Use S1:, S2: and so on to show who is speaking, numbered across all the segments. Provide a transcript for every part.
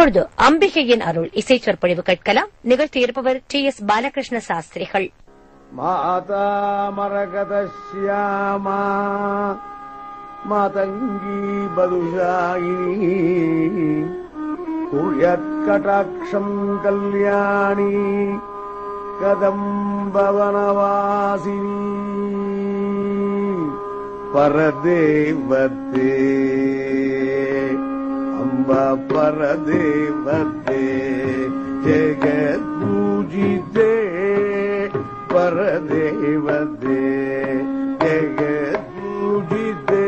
S1: இப்பொழுது அம்பிகையின் அருள் இசை சொற்பொழிவு கேட்கலாம். நிகழ்த்தி இருப்பவர் டி எஸ் பாலகிருஷ்ண சாஸ்திரிகள்.
S2: மாதா மரகத சியாமா மாதங்கி பதுஷாயினி குழற்கடாட்சம் கல்யாணி கதம்பவனவாசினி பரதேவத்தே. परदेवते जगद्पूजिते परदेवते जगद्पूजिते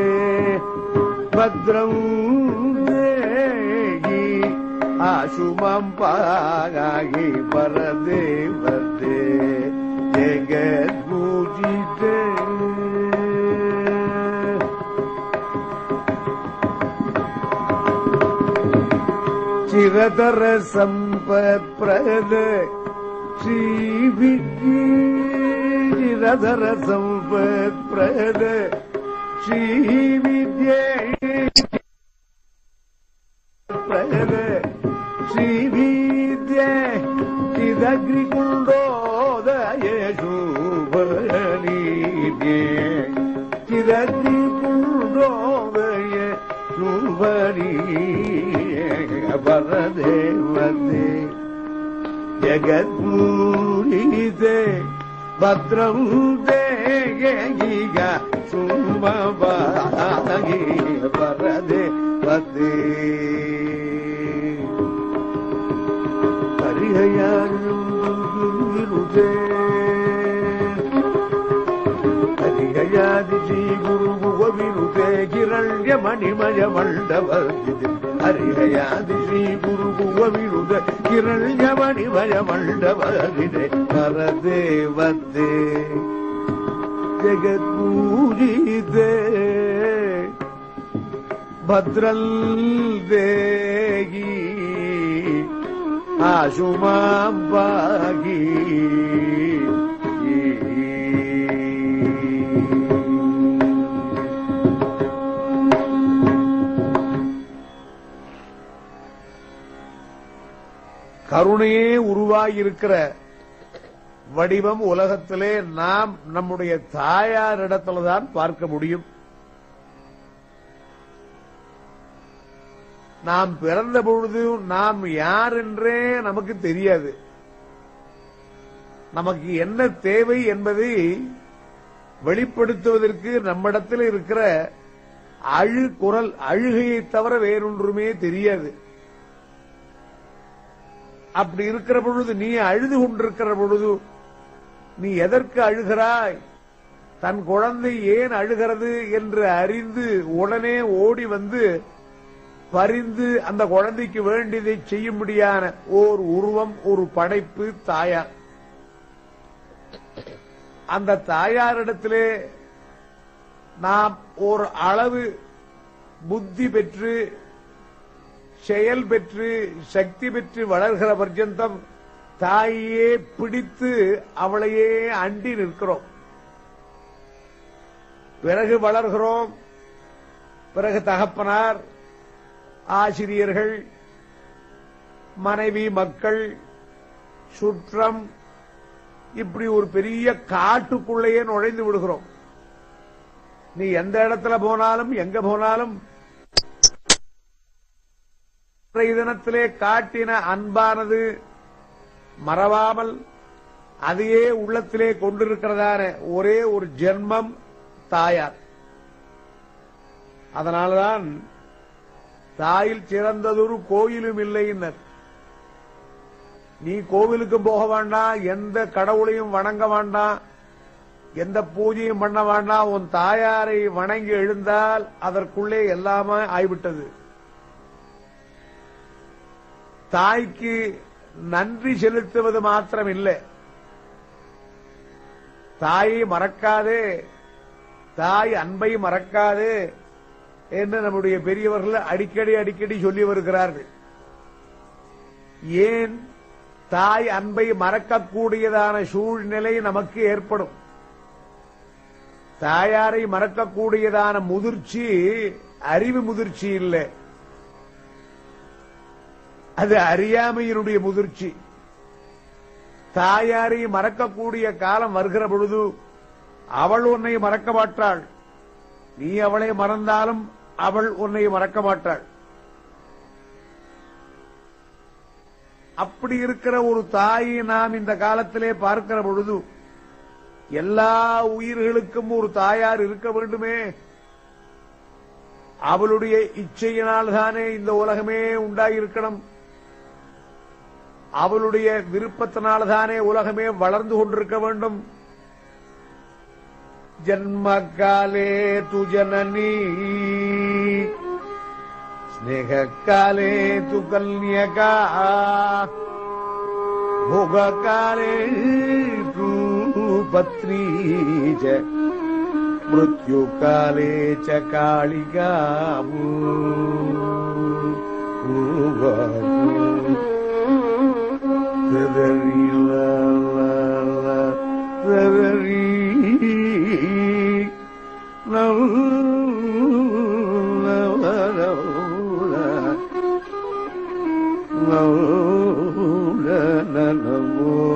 S2: भद्रं देहि आशुमं पागाहि परदेवते जगद्पूजिते ചിരതര സമ്പപ്രദ ചിരതര സമ്പപ്രദ ശ്രീവിദ്യ പ്രദ ശ്രീവിദ്യ ചിതഗ്രികുണ്ടോദയേഷു ചിതഗ്രി பரி பரதேவதே ஜகத்பூரிதே பத்ரம் தேகிக சுமபாகி பரதேவதே ஹரிஹயாயும் விருதே ஹரிஹயாதி ஜீ குரு ಓ ವಿರೂಪ ಮಣಿಮಯ ವಂಡವವಿದೆ ಅರಿರೆ ಯಾದವಿ ಗುರು ವಿರುದೆ ಕಿರಳ್ಯ ಮಣಿಮಯ ವಂಡವವಿದೆ ಪರದೇವತೆ జగಪುರಿ ದೇ ಭದ್ರಂದೆಗಿ ಆ கருணையே உருவாகியிருக்கிற வடிவம் உலகத்திலே நாம் நம்முடைய தாயாரிடத்துல தான் பார்க்க முடியும். நாம் பிறந்த பொழுது நாம் யார் என்றே நமக்கு தெரியாது. நமக்கு என்ன தேவை என்பதை வெளிப்படுத்துவதற்கு நம்மிடத்தில் இருக்கிற அழு குரல் அழுகையை தவிர வேறொன்றுமே தெரியாது. அப்படி இருக்கிற பொழுது நீ அழுது கொண்டிருக்கிற பொழுது நீ எதற்கு அழுகிறாய்? தன் குழந்தை ஏன் அழுகிறது என்று அறிந்து உடனே ஓடி வந்து பரிந்து அந்த குழந்தைக்கு வேண்டியதை செய்யும்படியான ஓர் உருவம் ஒரு படைப்பு தாயார். அந்த தாயாரிடத்திலே நாம் ஒரு அளவு புத்தி பெற்று செயல் பெற்று சக்தி பெற்று வளர்கிற பர்யந்தம் தாயே பிடித்து அவளையே அண்டி நிற்கிறோம். பிறகு வளர்கிறோம். பிறகு தகப்பனார் ஆசிரியர்கள் மனைவி மக்கள் சுற்றம் இப்படி ஒரு பெரிய காட்டுக்குள்ளேயே நுழைந்து விடுகிறோம். நீ எந்த இடத்துல போனாலும் எங்க போனாலும் இன்றைய தினத்திலே காட்டின அன்பானது மறவாமல் அதையே உள்ளத்திலே கொண்டிருக்கிறதான ஒரே ஒரு ஜென்மம் தாயார். அதனால்தான் தாயில் சிறந்ததொரு கோயிலும் இல்லைன்னர் நீ கோவிலுக்கு போக வேண்டாம் எந்த கடவுளையும் வணங்க வேண்டாம் எந்த பூஜையும் பண்ண வேண்டாம் உன் தாயாரை வணங்கி எழுந்தால் அதற்குள்ளே எல்லாமே ஆய்விட்டது. தாய்க்கு நன்றி செலுத்துவது மாத்திரம் இல்லை தாயை மறக்காது தாய் அன்பை மறக்காது என்று நம்முடைய பெரியவர்கள் அடிக்கடி அடிக்கடி சொல்லி வருகிறார்கள். ஏன் தாய் அன்பை மறக்கக்கூடியதான சூழ்நிலை நமக்கு ஏற்படும். தாயாரை மறக்கக்கூடியதான முதிர்ச்சி அறிவு முதிர்ச்சி இல்லை. அது அறியாமையினுடைய முதிர்ச்சி. தாயாரை மறக்கக்கூடிய காலம் வருகிற பொழுது அவள் உன்னை மறக்க மாட்டாள். நீ அவளை மறந்தாலும் அவள் உன்னை மறக்க மாட்டாள். அப்படி இருக்கிற ஒரு தாயை நாம் இந்த காலத்திலே பார்க்கிற பொழுது எல்லா உயிர்களுக்கும் ஒரு தாயார் இருக்க வேண்டுமே. அவளுடைய இச்சையினால் தானே இந்த உலகமே உண்டாகியிருக்கணும் அவளுடைய விருப்பத்தினால் தானே உலகமே வளர்ந்து கொண்டிருக்க வேண்டும் ஜன்மகாலே து ஜனனி ஸ்நேககாலே து கல்யகா भोगकाले तु पत्नी च मृत्युकाले च Kalika Severi la la la severi la la la la la la la la la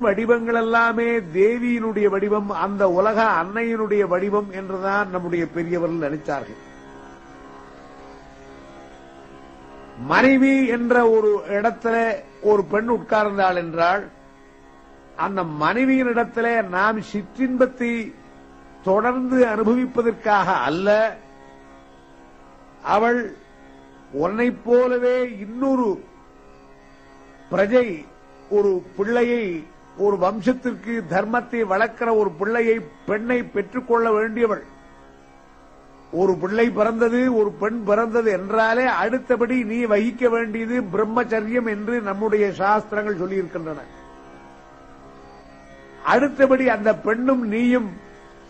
S2: வடிவங்கள் எல்லாமே தேவியினுடைய வடிவம் அந்த உலக அன்னையினுடைய வடிவம் என்றுதான் நம்முடைய பெரியவர்கள் நினைத்தார்கள் மனைவி என்ற ஒரு இடத்துல ஒரு பெண் உட்கார்ந்தாள் என்றால் அந்த மனைவியின் இடத்துல நாம் சிற்றின்பத்தை தொடர்ந்து அனுபவிப்பதற்காக அல்ல அவள் உன்னை போலவே இன்னொரு பிரஜை ஒரு பிள்ளையை ஒரு வம்சத்திற்கு தர்மத்தை வளர்க்கிற ஒரு பிள்ளையை பெண்ணை பெற்றுக்கொள்ள வேண்டியவள். ஒரு பிள்ளை பிறந்தது ஒரு பெண் பிறந்தது என்றாலே அடுத்தபடி நீ வகிக்க வேண்டியது பிரம்மச்சரியம் என்று நம்முடைய சாஸ்திரங்கள் சொல்லியிருக்கின்றன. அடுத்தபடி அந்த பெண்ணும் நீயும்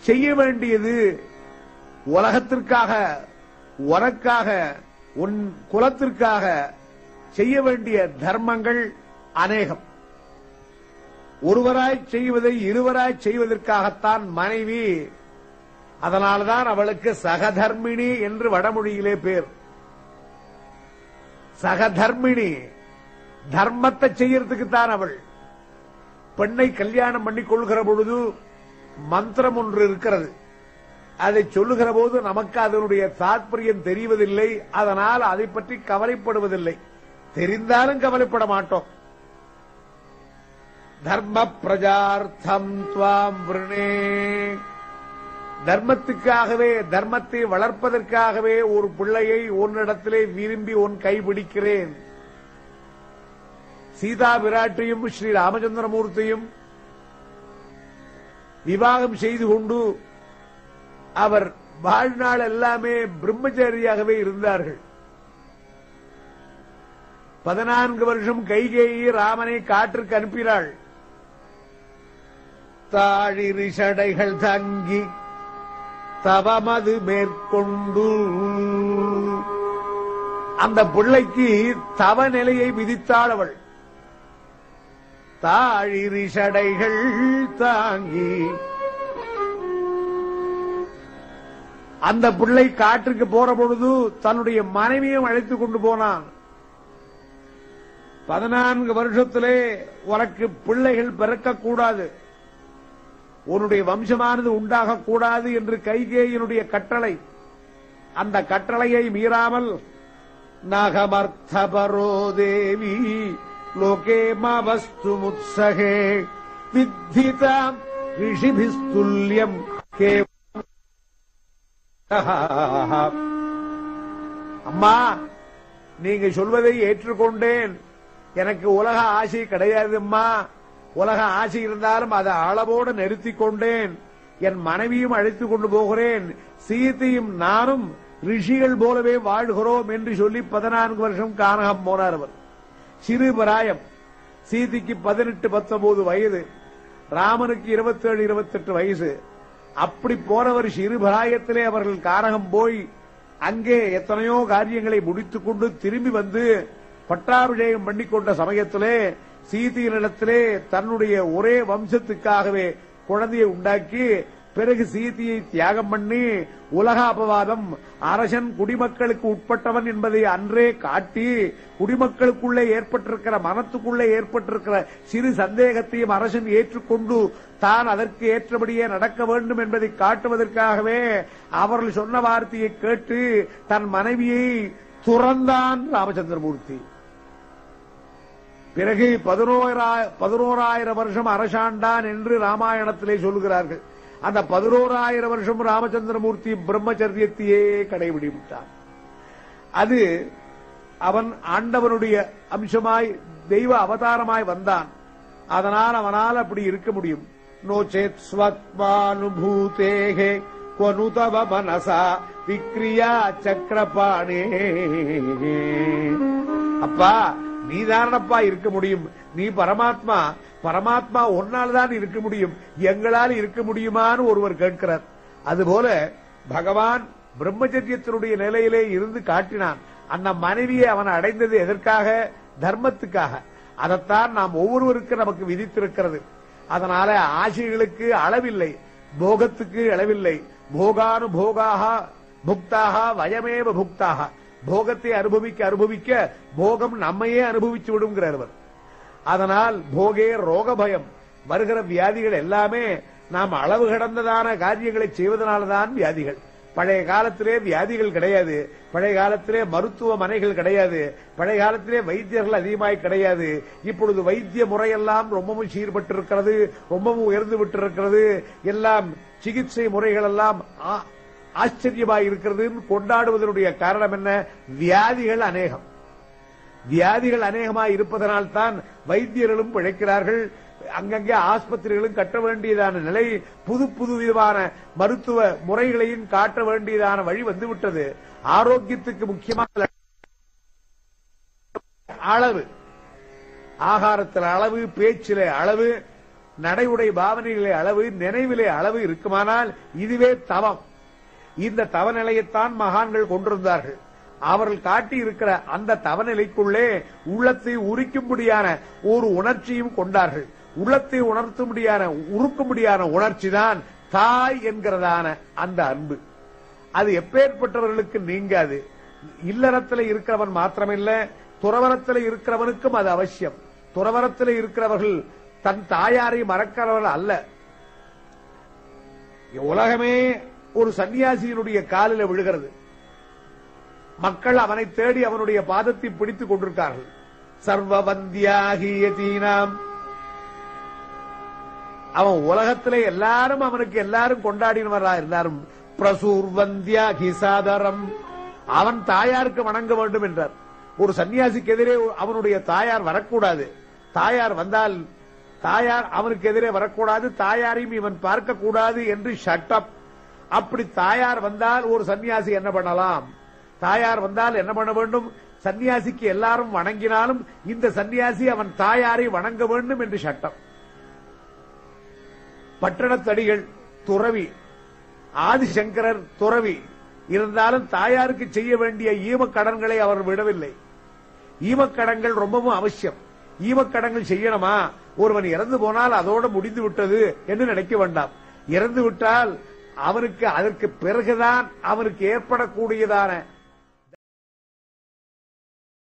S2: செய்ய வேண்டியது உலகத்திற்காக உனக்காக உன் குலத்திற்காக செய்ய வேண்டிய தர்மங்கள் அநேகம். ஒருவராய் செய்வதை இருவராய் செய்வதற்காகத்தான் மனைவி. அதனால்தான் அவளுக்கு சகதர்மிணி என்று வடமொழியிலே பேர். சகதர்மிணி தர்மத்தை செய்யறதுக்கு தான் அவள். பெண்ணை கல்யாணம் பண்ணிக் கொள்கிற பொழுது மந்திரம் ஒன்று இருக்கிறது. அதை சொல்லுகிற போது நமக்கு அதனுடைய தாற்பயம் தெரிவதில்லை. அதனால் அதை பற்றி கவலைப்படுவதில்லை. தெரிந்தாலும் கவலைப்பட மாட்டோம். தர்ம பிரஜார்த்தம் துவாம் விருணே. தர்மத்துக்காகவே தர்மத்தை வளர்ப்பதற்காகவே ஒரு பிள்ளையை உன்னிடத்திலே விரும்பி உன் கைபிடிக்கிறேன் சீதா விராட்டையும் ஸ்ரீ ராமச்சந்திரமூர்த்தியும் விவாகம் செய்து கொண்டு அவர் வாழ்நாள் எல்லாமே பிரம்மச்சாரியாகவே இருந்தார்கள். பதினான்கு வருஷம் கைகேயி ராமனை காற்றுக்கு அனுப்பினாள். தாழிரி சடைகள் தங்கி தவமது மேற்கொண்டு. அந்த பிள்ளைக்கு தவ நிலையை விதித்தாள் அவள். தாழிரி சடைகள் தாங்கி. அந்த பிள்ளை காற்றுக்கு போற பொழுது தன்னுடைய மனைவியும் அழைத்துக் கொண்டு போனான். பதினான்கு வருஷத்திலே உனக்கு பிள்ளைகள் பிறக்கக்கூடாது. உன்னுடைய வம்சமானது உண்டாகக்கூடாது என்று கைகேயினுடைய கட்டளை. அந்த கட்டளையை மீறாமல் நகமர்த்தபரோ தேவி லோகே மவஸ்து முத்சகே வித்திதாம் ரிஷிபிஸ்துல்யம் கே அம்மா நீங்க சொல்வதை ஏற்றுக்கொண்டேன். எனக்கு உலக ஆசை கிடையாதும்மா. உலக ஆசை இருந்தாலும் அதை அளவோடு நிறுத்திக் கொண்டேன். என் மனைவியும் அழைத்துக் கொண்டு போகிறேன். சீத்தையும் நானும் ரிஷிகள் போலவே வாழ்கிறோம் என்று சொல்லி பதினான்கு வருஷம் கானகம் போனார் அவர். சிறு பிராயம். சீதைக்கு பதினெட்டு பத்தொன்பது வயது. ராமனுக்கு இருபத்தேழு இருபத்தெட்டு வயசு. அப்படி போனவர் சிறு பிராயத்திலே அவர்கள் காரகம் போய் அங்கே எத்தனையோ காரியங்களை முடித்துக் கொண்டு திரும்பி வந்து பட்டாபிஷேகம் பண்ணிக்கொண்ட சமயத்திலே சீதையினிடத்திலே தன்னுடைய ஒரே வம்சத்துக்காகவே குழந்தையை உண்டாக்கி பிறகு சீதையை தியாகம் பண்ணி உலக அபவாதம் அரசன் குடிமக்களுக்கு உட்பட்டவன் என்பதை அன்றே காட்டி குடிமக்களுக்குள்ளே ஏற்பட்டிருக்கிற மனத்துக்குள்ளே ஏற்பட்டிருக்கிற சிறு சந்தேகத்தையும் அரசன் ஏற்றுக்கொண்டு தான் அதற்கு ஏற்றபடியே நடக்க வேண்டும் என்பதை காட்டுவதற்காகவே அவர்கள் சொன்ன வார்த்தையை கேட்டு தன் மனைவியை துறந்தான் ராமச்சந்திரமூர்த்தி. பிறகு பதினோராயிரம் வருஷம் அரசாண்டான் என்று ராமாயணத்திலே சொல்லுகிறார்கள். அந்த பதினோராயிரம் வருஷம் ராமச்சந்திரமூர்த்தி பிரம்மச்சரியத்தையே கடைபிடித்தார் அது அவன் ஆண்டவனுடைய அம்சமாய் தெய்வ அவதாரமாய் வந்தான். அதனால் அவனால் அப்படி இருக்க முடியும். நோச்சேத் ஸ்வத்மானுபூதேகே கொனுதவ மனசா விக்ரியா சக்கரபாணே. அப்பா நீ தானப்பா இருக்க முடியும். நீ பரமாத்மா பரமாத்மா ஒன்னால் தான் இருக்க முடியும். எங்களால் இருக்க முடியுமான்னு ஒருவர் கேட்கிறார். அதுபோல பகவான் பிரம்மச்சரியத்தினுடைய நிலையிலே இருந்து காட்டினான். அந்த மனைவியை அவன் அடைந்தது எதற்காக? தர்மத்துக்காக. அதைத்தான் நாம் ஒவ்வொருவருக்கு நமக்கு விதித்திருக்கிறது. அதனால ஆசைகளுக்கு அளவில்லை. போகத்துக்கு அளவில்லை. போகானு போகாக புக்தாக வயமேவ புக்தாக. போகத்தை அனுபவிக்க அனுபவிக்க போகம் நம்மையே அனுபவிச்சு விடுங்கிறார் அவர். அதனால் போகே ரோக பயம் வருகிற வியாதிகள் எல்லாமே நாம் அளவு கடந்ததான காரியங்களை செய்வதனால்தான் வியாதிகள். பழைய காலத்திலே வியாதிகள் கிடையாது. பழைய காலத்திலே மருத்துவமனைகள் கிடையாது. பழைய காலத்திலே வைத்தியர்கள் அதிகமாய் கிடையாது. இப்பொழுது வைத்திய முறையெல்லாம் ரொம்பவும் சீர்பட்டிருக்கிறது ரொம்பவும் உயர்ந்து விட்டிருக்கிறது. எல்லாம் சிகிச்சை முறைகள் எல்லாம் ஆச்சரியமாக இருக்கிறது கொண்டாடுவதனுடைய காரணம் என்ன? வியாதிகள் அநேகம். வியாதிகள் அநேகமாக இருப்பதனால் தான் வைத்தியர்களும் பிழைக்கிறார்கள். அங்கங்கே ஆஸ்பத்திரிகளும் கட்ட வேண்டியதான நிலை புது புது விதமான மருத்துவ முறைகளையும் காட்ட வேண்டியதான வழி வந்துவிட்டது. ஆரோக்கியத்துக்கு முக்கியமான அளவு. ஆகாரத்தில் அளவு பேச்சிலே அளவு நடைமுறை பாவனைகளை அளவு நினைவிலே அளவு இருக்குமானால் இதுவே தவம். இந்த தவநிலையைத்தான் மகான்கள் கொண்டிருந்தார்கள். அவர்கள் காட்டி இருக்கிற அந்த தவநிலைக்குள்ளே உள்ளத்தை உரிக்கும்படியான ஒரு உணர்ச்சியும் கொண்டார்கள். உள்ளத்தை உணர்த்தும்படியான உருக்கும்படியான உணர்ச்சி தான் தாய் என்கிறதான அந்த அன்பு. அது எப்பேற்பட்டவர்களுக்கு நீங்காது. இல்லறத்தில் இருக்கிறவன் மாத்திரமில்ல துறவரத்தில் இருக்கிறவனுக்கும் அது அவசியம். துறவரத்தில் இருக்கிறவர்கள் தன் தாயாரை மறக்கிறவர்கள் அல்ல. உலகமே ஒரு சன்னியாசியினுடைய காலில் விழுகிறது. மக்கள் அவனை தேடி அவனுடைய பாதத்தை பிடித்துக் கொண்டிருக்கார்கள். சர்வவந்தியாகியதீனாம் அவன் உலகத்திலே எல்லாரும் அவனுக்கு எல்லாரும் கொண்டாடினவரா இருந்தாரும் பிரசூர்வந்தியாகி கிசாதரம் அவன் தாயாருக்கு வணங்க வேண்டும் என்றார். ஒரு சன்னியாசிக்கு எதிரே அவனுடைய தாயார் வரக்கூடாது. தாயார் வந்தால் தாயார் அவனுக்கு எதிரே வரக்கூடாது. தாயாரையும் இவன் பார்க்க கூடாது என்று ஷட்டப் அப்படி தாயார் வந்தால் ஒரு சன்னியாசி என்ன பண்ணலாம்? தாயார் வந்தால் என்ன பண்ண வேண்டும்? சன்னியாசிக்கு எல்லாரும் வணங்கினாலும் இந்த சன்னியாசி அவன் தாயாரை வணங்க வேண்டும் என்று சட்டம். பட்டணத்தடிகள் துறவி ஆதிசங்கரர் துறவி இருந்தாலும் தாயாருக்கு செய்ய வேண்டிய ஈமக்கடன்களை அவர் விடவில்லை. ஈமக்கடன்கள் ரொம்பவும் அவசியம். ஈமக்கடன்கள் செய்யணுமா? ஒருவன் இறந்து போனால் அதோடு முடிந்து விட்டது என்று நினைக்க வேண்டாம். இறந்து விட்டால் அவருக்கு அதற்கு பிறகுதான் அவருக்கு ஏற்படக்கூடியதான